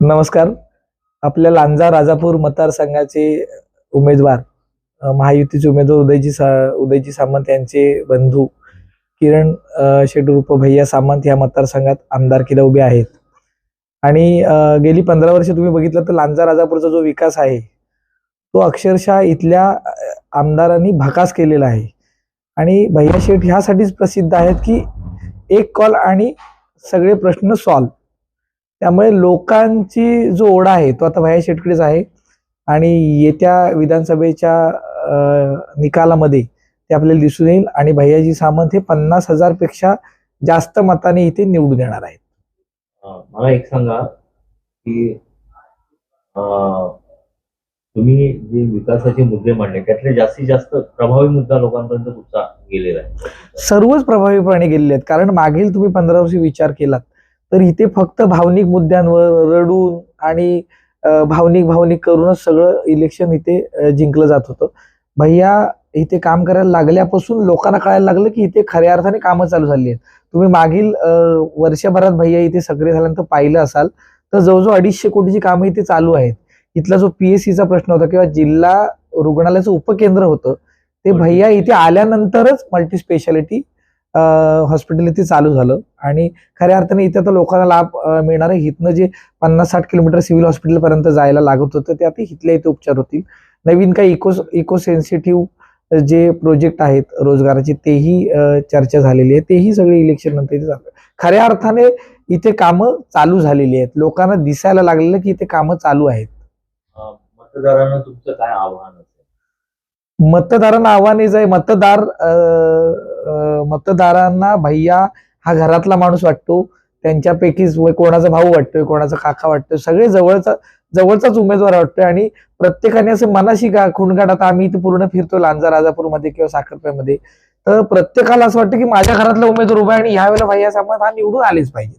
नमस्कार. आपल्या लांजा राजापूर मतदारसंघाचे उमेदवार महायुतीचे उमेदवार उदयजी सा उदयजी सामंत यांचे बंधू किरण अ, भैया सामंत या मतदारसंघात आमदारकीला उभे आहेत. आणि गेली पंधरा वर्ष तुम्ही बघितलं तर लांजा राजापूरचा जो विकास आहे तो अक्षरशः इथल्या आमदारांनी भकास केलेला आहे. आणि भैया शेठ ह्यासाठीच प्रसिद्ध आहेत की एक कॉल आणि सगळे प्रश्न सॉल्व त्यामुळे लोकांची जो ओढा आहे तो आता भैया शेटकडेच आहे. आणि येत्या विधानसभेच्या निकालामध्ये ते आपल्याला दिसून येईल. आणि भैयाजी सामंत हे पन्नास हजारपेक्षा जास्त मताने इथे निवडून येणार आहेत. मला एक सांगा की तुम्ही जे विकासाचे मुद्दे मांडले त्यातले जास्तीत जास्त प्रभावी मुद्दा लोकांपर्यंत कुठचा गेलेला आहे? सर्वच प्रभावीपणे गेलेले आहेत. कारण मागील तुम्ही पंधरा वर्षी विचार केलात तर इथे फक्त भावनिक मुद्द्यांवर रडून आणि भावनिक भावनिक करूनच सगळं इलेक्शन इथे जिंकलं जात होतं. भैया इथे काम करायला लागल्यापासून लोकांना कळायला लागलं की इथे खऱ्या अर्थाने कामं चालू झाली आहेत. तुम्ही मागील वर्षभरात भैया इथे सक्रिय झाल्यानंतर पाहिलं असाल तर जवळजवळ अडीचशे कोटीची कामं इथे चालू आहेत. इथला जो पीएससीचा प्रश्न होता किंवा जिल्हा रुग्णालयाचं उपकेंद्र होतं ते भैया इथे आल्यानंतरच मल्टी स्पेशालिटी हॉस्पिटल इथे चालू झालं. आणि खऱ्या अर्थाने इथे तर लोकांना लाभ मिळणार आहे. इथनं जे पन्नास साठ किलोमीटर सिव्हिल हॉस्पिटलपर्यंत जायला लागत होतं ते आता इथल्या इथे उपचार होतील. नवीन काही इको इको सेन्सिटिव्ह जे प्रोजेक्ट आहेत रोजगाराचे तेही चर्चा झालेली आहे. तेही सगळे इलेक्शन नंतर इथे चालू. खऱ्या अर्थाने इथे कामं चालू झालेली आहेत. लोकांना दिसायला लागलेलं की इथे कामं चालू आहेत. मतदारांना तुमचं काय आव्हान मतदारांना आव्हान आहे मतदार मतदारांना भैया हा घरातला माणूस वाटतो. त्यांच्यापैकीच कोणाचा भाऊ वाटतोय कोणाचा काका वाटतोय सगळे जवळचा जवळचाच उमेदवार वाटतोय आणि प्रत्येकाने असं मनाशी का खुणगाट आता आम्ही इथे पूर्ण फिरतो लांजा राजापूरमध्ये किंवा साखरप्यामध्ये तर प्रत्येकाला असं वाटतं की माझ्या घरातला उमेदवार उभा आहे आणि ह्या वेळेला भैया सामंत हा निवडून आलेच पाहिजे.